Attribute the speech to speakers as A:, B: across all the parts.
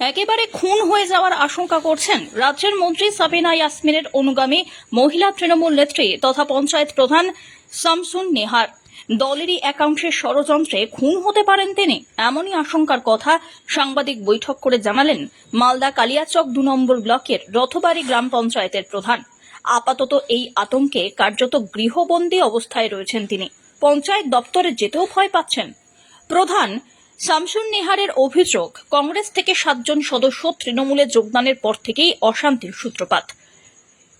A: একেবারে খুন হয়ে যাওয়ার আশঙ্কা করছেন রাজ্যের মন্ত্রী সাবিনা ইয়াসমিনের অনুগামী মহিলা তৃণমূল নেত্রী তথা পঞ্চায়েত প্রধান শামসুন নেহার। দলেরই একাংশের ষড়যন্ত্রে খুন হতে পারেন তিনি, এমনই আশঙ্কার কথা সাংবাদিক বৈঠক করে জানালেন মালদা কালিয়াচক দু নম্বর ব্লকের রথবাড়ি গ্রাম পঞ্চায়েতের প্রধান। আপাতত এই আতঙ্কে কার্যত গৃহবন্দী অবস্থায় রয়েছেন তিনি। পঞ্চায়েত দপ্তরে যেতেও ভয় পাচ্ছেন। প্রধান শামসুন নেহারের অভিযোগ, কংগ্রেস থেকে সাতজন সদস্য তৃণমূলে যোগদানের পর থেকেই অশান্তির সূত্রপাত।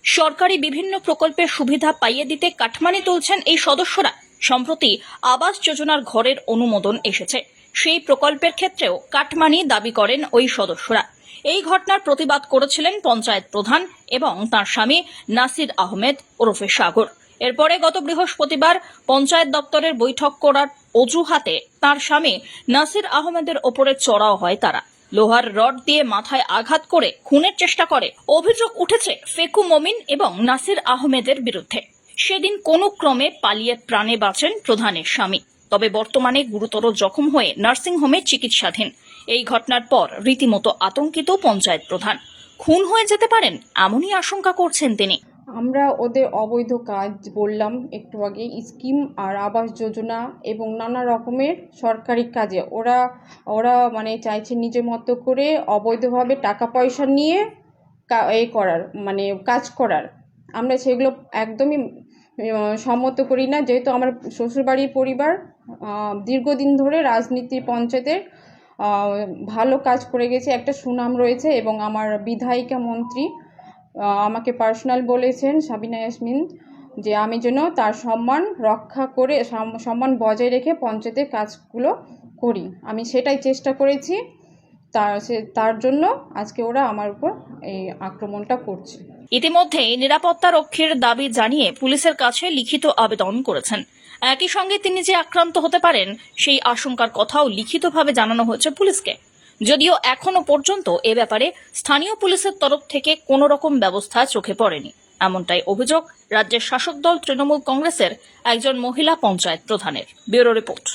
A: সরকারি বিভিন্ন প্রকল্পের সুবিধা পাইয়ে দিতে কাঠমানি তুলছেন এই সদস্যরা। সম্প্রতি আবাস যোজনার ঘরের অনুমোদন এসেছে। সেই প্রকল্পের ক্ষেত্রেও কাঠমানি দাবি করেন ওই সদস্যরা। এই ঘটনার প্রতিবাদ করেছিলেন পঞ্চায়েত প্রধান এবং তার স্বামী নাসির আহমেদ ওরফে সাগর। এরপরে গত বৃহস্পতিবার পঞ্চায়েত দপ্তরের বৈঠক করার অজুহাতে তার স্বামী নাসির আহমেদের ওপরে চড়াও হয় তারা। লোহার রড দিয়ে মাথায় আঘাত করে খুনের চেষ্টা করে, অভিযোগ উঠেছে ফেকু মমিন এবং নাসির আহমেদের বিরুদ্ধে। সেদিন কোনো ক্রমে পালিয়ে প্রাণে বাঁচেন প্রধানের স্বামী। তবে বর্তমানে গুরুতর জখম হয়ে নার্সিংহোমে চিকিৎসাধীন। এই ঘটনার পর রীতিমতো আতঙ্কিত পঞ্চায়েত প্রধান। খুন হয়ে যেতে পারেন এমনই আশঙ্কা করছেন তিনি।
B: আমরা ওদের অবৈধ কাজ বললাম একটু আগে, স্কিম আর আবাস যোজনা এবং নানা রকমের সরকারি কাজে। ওরা ওরা মানে চাইছে নিজের মতো করে অবৈধভাবে টাকা পয়সা নিয়ে এ করার মানে কাজ করার। আমরা সেগুলো একদমই সম্মত করি না। যেহেতু আমার শ্বশুরবাড়ির পরিবার দীর্ঘদিন ধরে রাজনীতি পঞ্চায়েতের ভালো কাজ করে গেছে, একটা সুনাম রয়েছে এবং আমার বিধায়িকা মন্ত্রী আমাকে পার্সোনাল বলেছেন সাবিনা ইয়াসমিন যে আমি যেন তার সম্মান রক্ষা করে সম্মান বজায় রেখে পঞ্চায়েতের কাজগুলো করি। আমি সেটাই চেষ্টা করেছি। তার সে, তার জন্য আজকে ওরা আমার উপর এই আক্রমণটা করছে।
A: ইতিমধ্যে নিরাপত্তা রক্ষীর দাবি জানিয়ে পুলিশের কাছে লিখিত আবেদন করেছেন। একই সঙ্গে তিনি যে আক্রান্ত হতে পারেন, সেই আশঙ্কার কথাও লিখিতভাবে জানানো হয়েছে পুলিশকে। যদিও এখনও পর্যন্ত এ ব্যাপারে স্থানীয় পুলিশের তরফ থেকে কোনো রকম ব্যবস্থা চোখে পড়েনি। এমনটাই অভিযোগ রাজ্যের শাসক দল তৃণমূল কংগ্রেসের একজন মহিলা পঞ্চায়েত প্রধানের। Bureau report.